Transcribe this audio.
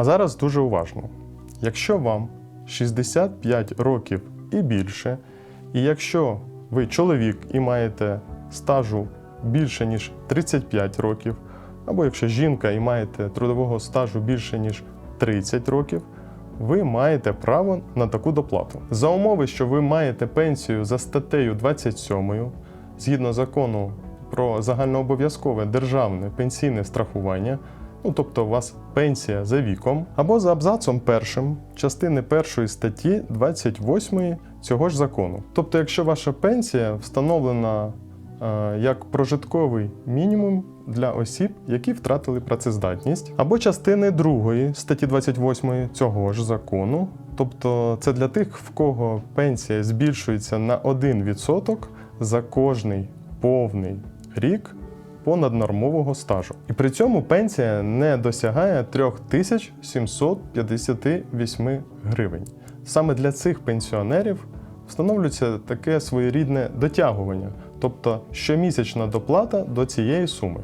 А зараз дуже уважно. Якщо вам 65 років і більше, і якщо ви чоловік і маєте стажу більше ніж 35 років, або якщо жінка і маєте трудового стажу більше ніж 30 років, ви маєте право на таку доплату. За умови, що ви маєте пенсію за статтею 27, згідно закону про загальнообов'язкове державне пенсійне страхування, ну тобто у вас пенсія за віком, або за абзацом першим частини першої статті 28 цього ж закону. Тобто, якщо ваша пенсія встановлена е, як прожитковий мінімум для осіб, які втратили працездатність, або частини 2 статті 28 цього ж закону. Тобто це для тих, в кого пенсія збільшується на 1% за кожний повний рік понаднормового стажу. І при цьому пенсія не досягає 3758 гривень. Саме для цих пенсіонерів встановлюється таке своєрідне дотягування, тобто щомісячна доплата до цієї суми.